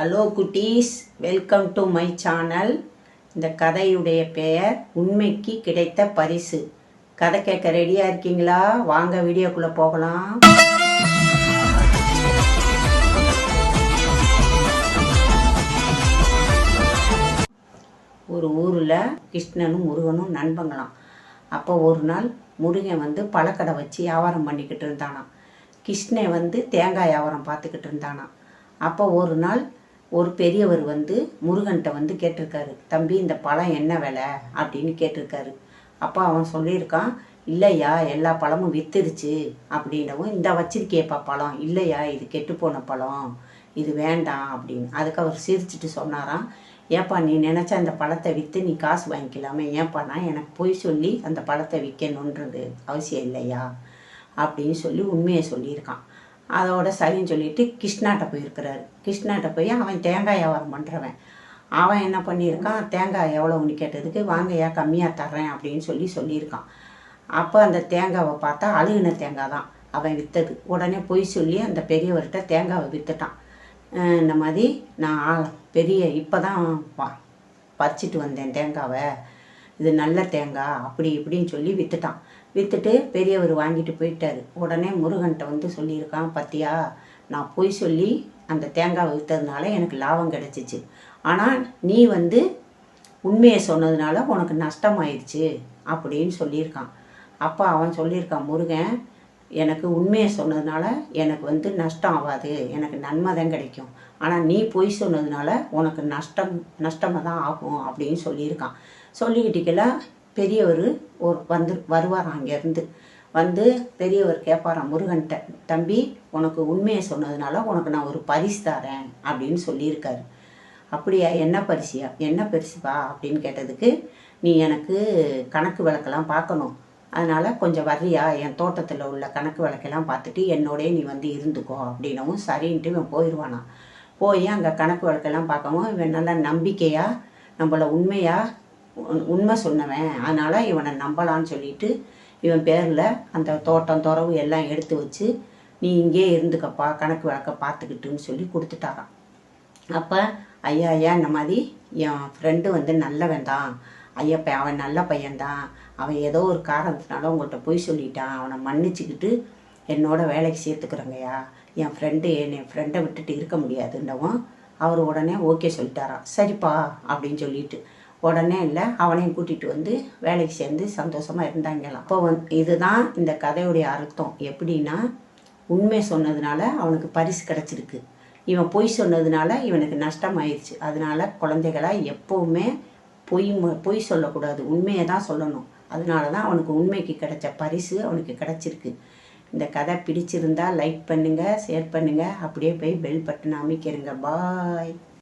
Hello குட்டீஸ். Welcome to my channel இந்த கதையுடைய பெயர் உண்மைக்கு கிடைத்த பரிசு. கதை கேட்க ரெடியாக இருக்கீங்களா? வாங்க வீடியோக்குள்ளே போகலாம். ஒரு ஊரில் கிருஷ்ணனும் முருகனும் நண்பங்களாம். அப்போ ஒரு நாள் முருகன் வந்து பழக்கடை வச்சு வியாபாரம் பண்ணிக்கிட்டு இருந்தானாம். கிருஷ்ணன் வந்து தேங்காய் வியாபாரம் பார்த்துக்கிட்டு இருந்தானாம். அப்போ ஒரு நாள் ஒரு பெரியவர் வந்து முருகன்கிட்ட வந்து கேட்டிருக்காரு தம்பி இந்த பழம் என்ன விலை? அப்படின்னு கேட்டிருக்காரு. அப்போ அவன் சொல்லியிருக்கான் இல்லையா எல்லா பழமும் வித்துருச்சு அப்படின்னவும் இந்த வச்சிருக்கேப்பா பழம் இல்லையா இது கெட்டுப்போன பழம் இது வேண்டாம் அப்படின்னு. அதுக்கு அவர் சிரிச்சிட்டு சொன்னாராம் ஏப்பா நீ நினச்சா அந்த பழத்தை விற்று நீ காசு வாங்கிக்கலாமே ஏப்பானா எனக்கு பொய் சொல்லி அந்த பழத்தை விற்கணுன்றது அவசியம் இல்லையா? அப்படின்னு சொல்லி உண்மையை சொல்லியிருக்கான். அதோட சரின்னு சொல்லிட்டு கிருஷ்ணாட்ட போயிருக்கிறாரு. கிருஷ்ணாட்ட போய் அவன் தேங்காய் வியாபாரம் பண்ணுறவன் அவன் என்ன பண்ணியிருக்கான்? தேங்காய் எவ்வளோன்னு கேட்டதுக்கு வாங்கய்யா கம்மியாக தர்றேன் அப்படின்னு சொல்லி சொல்லியிருக்கான். அப்போ அந்த தேங்காவை பார்த்தா அழுகின தேங்காய் தான் அவன் விற்றது உடனே பொய் சொல்லி அந்த பெரியவர்கிட்ட தேங்காவை விற்றுட்டான் இந்த மாதிரி நான் ஆள் பெரிய இப்போ தான் பறிச்சிட்டு வந்தேன் தேங்காவை. இது நல்ல தேங்காய் அப்படி இப்படின்னு சொல்லி விற்றுட்டான் விற்றுட்டு பெரியவர் வாங்கிட்டு போயிட்டாரு. உடனே முருகன்கிட்ட வந்து சொல்லியிருக்கான் பத்தியா நான் பொய் சொல்லி அந்த தேங்காவை விற்றதுனால எனக்கு லாபம் கிடச்சிச்சு. ஆனால் நீ வந்து உண்மையை சொன்னதுனால உனக்கு நஷ்டமாயிடுச்சு அப்படின்னு சொல்லியிருக்கான். அப்போ அவன் சொல்லியிருக்கான் முருகன் எனக்கு உண்மையை சொன்னதுனால எனக்கு வந்து நஷ்டம் ஆகாது. எனக்கு நன்மை தான் கிடைக்கும். ஆனால் நீ பொய் சொன்னதுனால உனக்கு நஷ்டம் நஷ்டமாக தான் ஆகும் அப்படின்னு சொல்லியிருக்கான். சொல்லிக்கிட்டிக்கல பெரியவர் ஒரு வந்து வருவாராம் அங்கேருந்து. வந்து பெரியவர் கேட்பாராம் முருகன்கிட்ட தம்பி உனக்கு உண்மையை சொன்னதுனால உனக்கு நான் ஒரு பரிசு தரேன் அப்படின்னு சொல்லியிருக்காரு. அப்படியா என்ன பரிசியா என்ன பரிசுப்பா? அப்படின்னு கேட்டதுக்கு நீ எனக்கு கணக்கு விளக்கெல்லாம் பார்க்கணும். அதனால் கொஞ்சம் வர்றியா? என் தோட்டத்தில் உள்ள கணக்கு விளக்கெல்லாம் பார்த்துட்டு என்னோடய நீ வந்து இருந்துக்கோ அப்படின்னவும் சரின்ட்டு இவன் போயிடுவானா போய் அங்கே கணக்கு வழக்கெல்லாம் பார்க்கவும் இவன் நல்லா நம்பிக்கையாக நம்மள உண்மையாக உண்மை சொன்னவன். அதனால் இவனை நம்பலான்னு சொல்லிட்டு இவன் பேரில் அந்த தோட்டம் துறவு எல்லாம் எடுத்து வச்சு நீ இங்கே இருந்துக்கப்பா கணக்கு வழக்க பார்த்துக்கிட்டுன்னு சொல்லி கொடுத்துட்டாராம். அப்போ ஐயா ஐயா இந்த மாதிரி என் ஃப்ரெண்டு வந்து நல்லவன் தான். ஐயப்ப அவன் நல்ல பையன்தான் அவன் ஏதோ ஒரு காரணத்தினால உங்கள்கிட்ட போய் சொல்லிட்டான். அவனை மன்னிச்சுக்கிட்டு என்னோட வேலைக்கு சேர்த்துக்கிறேங்கய்யா என் ஃப்ரெண்டு என் ஃப்ரெண்டை விட்டுட்டு இருக்க முடியாதுன்னவும் அவர் உடனே ஓகே சொல்லிட்டாராம். சரிப்பா அப்படின்னு சொல்லிட்டு உடனே இல்லை அவனையும் கூட்டிகிட்டு வந்து வேலைக்கு சேர்ந்து சந்தோஷமாக இருந்தாங்களாம். அப்போ வந் இதுதான் இந்த கதையுடைய அர்த்தம். எப்படின்னா உண்மை சொன்னதுனால அவனுக்கு பரிசு கிடச்சிருக்கு. இவன் பொய் சொன்னதுனால இவனுக்கு நஷ்டம் ஆயிடுச்சு அதனால குழந்தைகளா எப்போவுமே பொய் பொய் சொல்லக்கூடாது. உண்மையை தான் சொல்லணும். அதனால தான் அவனுக்கு உண்மைக்கு கிடைச்ச பரிசு அவனுக்கு கிடச்சிருக்கு. இந்த கதை பிடிச்சிருந்தா லைக் பண்ணுங்கள் ஷேர் பண்ணுங்கள் அப்படியே போய் பெல் பட்டன் அமைக்கிறங்க. பாய்.